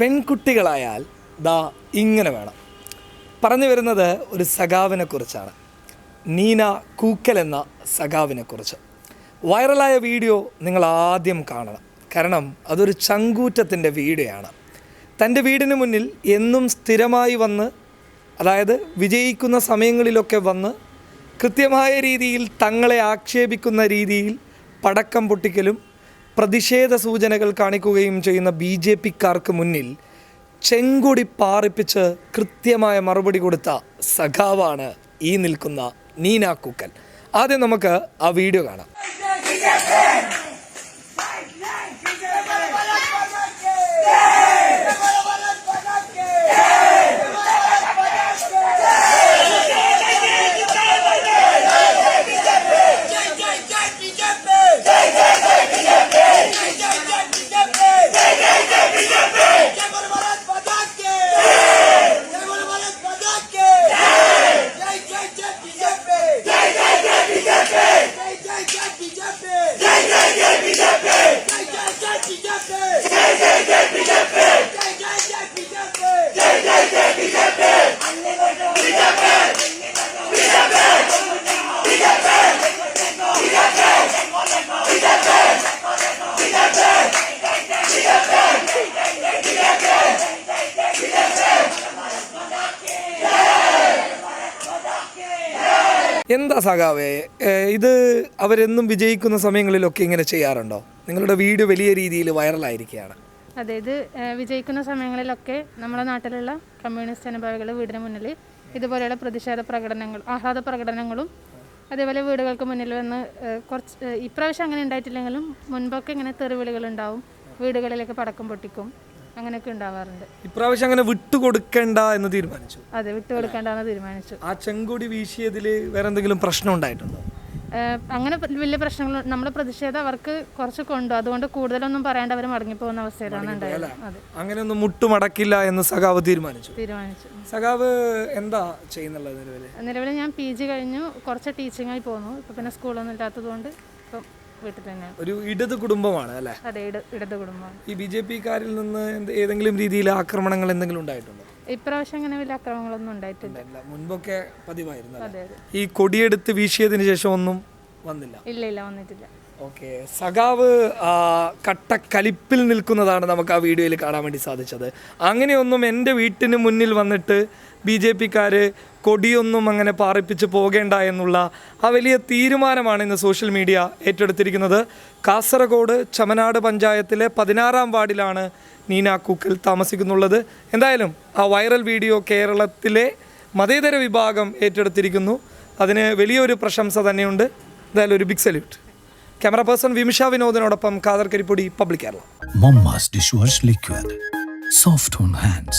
പെൺകുട്ടികളായാൽ ദാ ഇങ്ങനെ വേണം. പറഞ്ഞു വരുന്നത് ഒരു സഖാവിനെക്കുറിച്ചാണ്. നീന കൂക്കൽ എന്ന സഖാവിനെക്കുറിച്ച്. വൈറലായ വീഡിയോ നിങ്ങൾ ആദ്യം കാണണം. കാരണം അതൊരു ചങ്കൂറ്റത്തിന്റെ വീഡിയോയാണ്. തന്റെ വീടിന് മുന്നിൽ എന്നും സ്ഥിരമായി വന്ന് അതായത് വിജയിക്കുന്ന സമയങ്ങളിലൊക്കെ വന്ന് കൃത്യമായ രീതിയിൽ തങ്ങളെ ആക്ഷേപിക്കുന്ന രീതിയിൽ പടക്കം പൊട്ടിക്കലും പ്രതിഷേധ സൂചനകൾ കാണിക്കുകയും ചെയ്യുന്ന ബി ജെ പിക്കാർക്ക് മുന്നിൽ ചെങ്കൊടി പാറിപ്പിച്ച് കൃത്യമായ മറുപടി കൊടുത്ത സഖാവാണ് ഈ നിൽക്കുന്ന നീനാക്കൂക്കൽ. ആദ്യം നമുക്ക് ആ വീഡിയോ കാണാം. എന്താ സഖാവേ? ഇത് അവരെന്നും വിജയിക്കുന്ന സമയങ്ങളിലൊക്കെ ഇങ്ങനെ ചെയ്യാറുണ്ടോ? നിങ്ങളുടെ വീഡിയോ വലിയ രീതിയിൽ വൈറലായിരിക്കുകയാണ്. അതായത് വിജയിക്കുന്ന സമയങ്ങളിലൊക്കെ നമ്മുടെ നാട്ടിലുള്ള കമ്മ്യൂണിസ്റ്റ് അനുഭാവികൾ വീടിന് മുന്നിൽ ഇതുപോലെയുള്ള പ്രതിഷേധ പ്രകടനങ്ങൾ ആഹ്ലാദ പ്രകടനങ്ങളും അതേപോലെ വീടുകൾക്ക് മുന്നിൽ വന്ന് കുറച്ച് ഇപ്രാവശ്യം അങ്ങനെ ഉണ്ടായിട്ടില്ലെങ്കിലും മുൻപൊക്കെ ഇങ്ങനെ തെറിവിളികൾ ഉണ്ടാവും. വീടുകളിലേക്ക് പടക്കം പൊട്ടിക്കും. അങ്ങനെയൊക്കെ ഉണ്ടാവാറുണ്ട്. ഇപ്രാവശ്യം അങ്ങനെ വിട്ടുകൊടുക്കണ്ട എന്ന് തീരുമാനിച്ചു. അതെ വിട്ടുകൊടുക്കേണ്ടെന്ന് തീരുമാനിച്ചു. ആ ചെങ്കൊടി വീശിയതിൽ വേറെ എന്തെങ്കിലും പ്രശ്നം ഉണ്ടായിട്ടുണ്ടോ? അങ്ങനെ വലിയ പ്രശ്നങ്ങൾ നമ്മുടെ പ്രതിഷേധം അവർക്ക് കുറച്ച് കൊണ്ടു. അതുകൊണ്ട് കൂടുതലൊന്നും പറയാണ്ട് അവർ മടങ്ങിപ്പോകുന്ന അവസ്ഥയിലാണ് ഉണ്ടായത്. അതെ. അങ്ങനെയൊന്നും മുട്ടുമടക്കില്ല എന്ന് സഖാവ് തീരുമാനിച്ചു. തീരുമാനിച്ചു. സഖാവ് എന്താ ചെയ്യുന്നുള്ളത് നിലവിൽ നിലവിൽ ഞാൻ പി ജി കഴിഞ്ഞു കുറച്ച് ടീച്ചിങ്ങായി പോന്നു. ഇപ്പം പിന്നെ സ്കൂളൊന്നും ഇല്ലാത്തതുകൊണ്ട് ഇപ്പം വീട്ടിൽ തന്നെ ഒരു ഇടത് കുടുംബമാണ് അല്ലേ? അതെ ഇടത് കുടുംബം ഈ ബി ജെ പിക്കാരിൽ നിന്ന് ഏതെങ്കിലും രീതിയിൽ ആക്രമണങ്ങൾ എന്തെങ്കിലും ഉണ്ടായിട്ടുണ്ടോ? ഇപ്രാവശ്യം അങ്ങനെ വലിയ അക്രമങ്ങളൊന്നും ഉണ്ടായിട്ടില്ല. മുൻപൊക്കെ പതിവായിരുന്നു ഈ കൊടിയെടുത്ത് വീശിയതിന് ശേഷം ഒന്നും വന്നില്ല. ഇല്ല ഇല്ല വന്നിട്ടില്ല. ഓക്കെ. സഖാവ് കട്ടക്കലിപ്പിൽ നിൽക്കുന്നതാണ് നമുക്ക് ആ വീഡിയോയിൽ കാണാൻ വേണ്ടി സാധിച്ചത്. അങ്ങനെയൊന്നും എന്റെ വീട്ടിന് മുന്നിൽ വന്നിട്ട് ബി ജെ പിക്കാർ കൊടിയൊന്നും അങ്ങനെ പാറിപ്പിച്ച് പോകേണ്ട എന്നുള്ള ആ വലിയ തീരുമാനമാണ് ഇന്ന് സോഷ്യൽ മീഡിയ ഏറ്റെടുത്തിരിക്കുന്നത്. കാസർഗോഡ് ചമനാട് പഞ്ചായത്തിലെ പതിനാറാം വാർഡിലാണ് നീന കൂക്കൽ താമസിക്കുന്നുള്ളത്. എന്തായാലും ആ വൈറൽ വീഡിയോ കേരളത്തിലെ മതേതര വിഭാഗം ഏറ്റെടുത്തിരിക്കുന്നു. അതിന് വലിയൊരു പ്രശംസ തന്നെയുണ്ട്. എന്തായാലും ഒരു big salute camera person Vimisha വിനോദിനോടൊപ്പം കാതർ കരിപ്പൊടി public Kerala Momma's dishwash liquid soft hands.